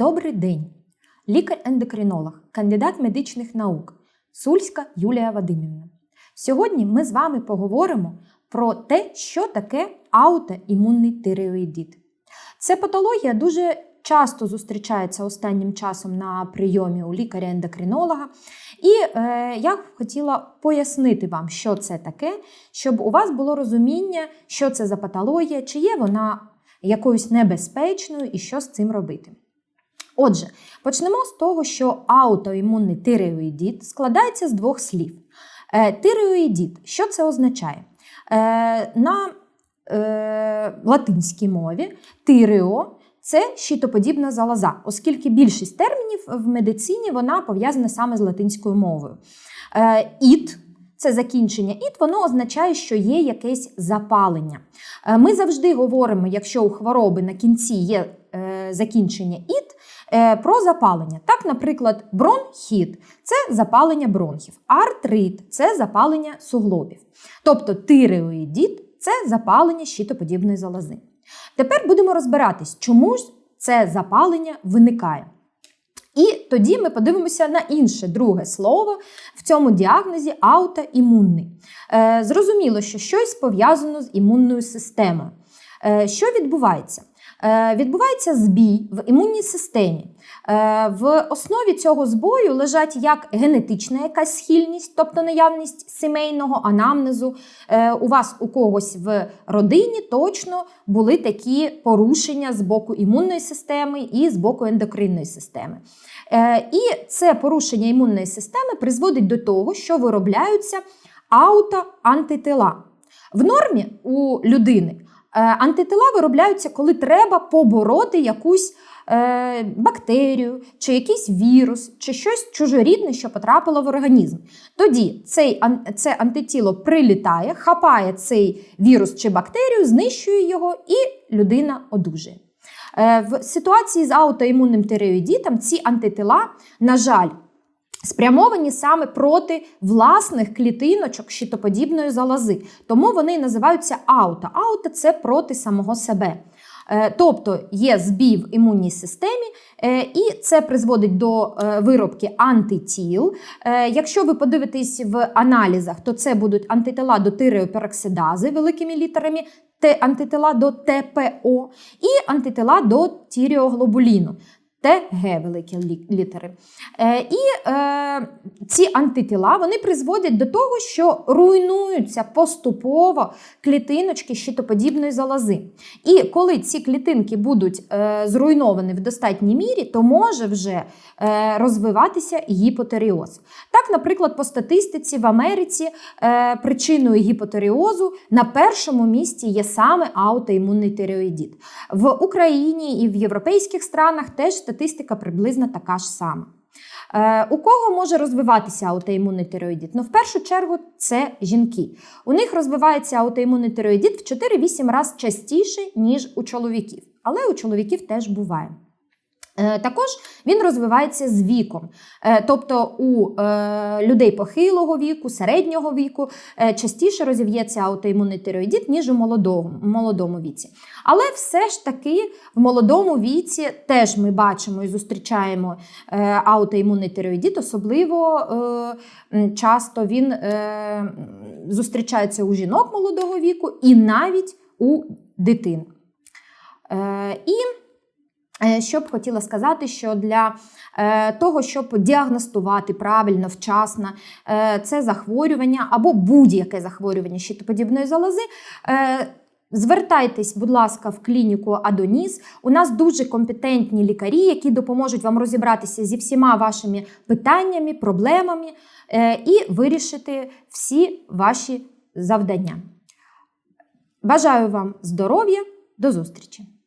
Добрий день! Лікар-ендокринолог, кандидат медичних наук Сульська Юлія Вадимівна. Сьогодні ми з вами поговоримо про те, що таке аутоімунний тиреоїдит. Це патологія дуже часто зустрічається останнім часом на прийомі у лікаря-ендокринолога. І е, я хотіла пояснити вам, що це таке, щоб у вас було розуміння, що це за патологія, чи є вона якоюсь небезпечною і що з цим робити. Отже, почнемо з того, що аутоімунний тиреоїдит складається з двох слів. Е, Тиреоїдит, що це означає? Е, На е, латинській мові тирео це щитоподібна залоза, оскільки більшість термінів в медицині вона пов'язана саме з латинською мовою. Іт це закінчення іт, воно означає, що є якесь запалення. Ми завжди говоримо, якщо у хвороби на кінці є закінчення іт, про запалення. Так, наприклад, бронхіт це запалення бронхів, артрит це запалення суглобів. Тобто тиреоїдіт це запалення щитоподібної залози. Тепер будемо розбиратись, чому ж це запалення виникає. І тоді ми подивимося на інше друге слово в цьому діагнозі аутоімунний. Е, зрозуміло, що щось пов'язано з імунною системою. Е, що відбувається? Е, відбувається збій в імунній системі. Е, в основі цього збою лежать як генетична якась схильність, тобто наявність сімейного анамнезу. Е, у вас у когось в родині точно були такі порушення з боку імунної системи і з боку ендокринної системи. І це порушення імунної системи призводить до того, що виробляються аутоантитила. В нормі у людини антитила виробляються, коли треба побороти якусь е, бактерію, чи якийсь вірус, чи щось чужорідне, що потрапило в організм. Тоді цей, це антитіло прилітає, хапає цей вірус чи бактерію, знищує його, і людина одужує. Е, в ситуації з аутоімунним тиреоїдітом ці антитила, на жаль, спрямовані саме проти власних клітиночок щитоподібної залози. Тому вони називаються ауто. Ауто це проти самого себе. Е, тобто є збій в імунній системі, е, і це призводить до е, виробки антитіл. Якщо ви подивитесь в аналізах, то це будуть антитила до тиреопероксидази великими літерами, антитила до ТПО і антитила до тіріоглобуліну. ТГ великі літери. Е, І е, ці антитіла вони призводять до того, що руйнуються поступово клітиночки щитоподібної залози. І коли ці клітинки будуть е, зруйновані в достатній мірі, то може вже е, розвиватися гіпотеріоз. Так, наприклад, по статистиці в Америці е, причиною гіпотеріозу на першому місці є саме аутоімунний тиреоїдит. В Україні і в європейських странах теж статистика приблизно така ж сама. Е, у кого може розвиватися аутоімунний тиреоїдит? Ну, в першу чергу, це жінки. У них розвивається аутоімунний тиреоїдит в 4-8 разів частіше, ніж у чоловіків. Але у чоловіків теж буває. Е, також він розвивається з віком. Е, тобто у е, людей похилого віку, середнього віку частіше розів'ється аутоімунний тиреоїдит, ніж у молодому, молодому віці. Але все ж таки в молодому віці теж ми бачимо і зустрічаємо аутоімунний тиреоїдит, особливо часто він зустрічається у жінок молодого віку і навіть у дитин. І що б хотіла сказати, що для е, того, щоб діагностувати правильно, вчасно е, це захворювання або будь-яке захворювання щитоподібної залози. Звертайтесь, будь ласка, в клініку Адоніс. У нас дуже компетентні лікарі, які допоможуть вам розібратися зі всіма вашими питаннями, проблемами і вирішити всі ваші завдання. Бажаю вам здоров'я, до зустрічі!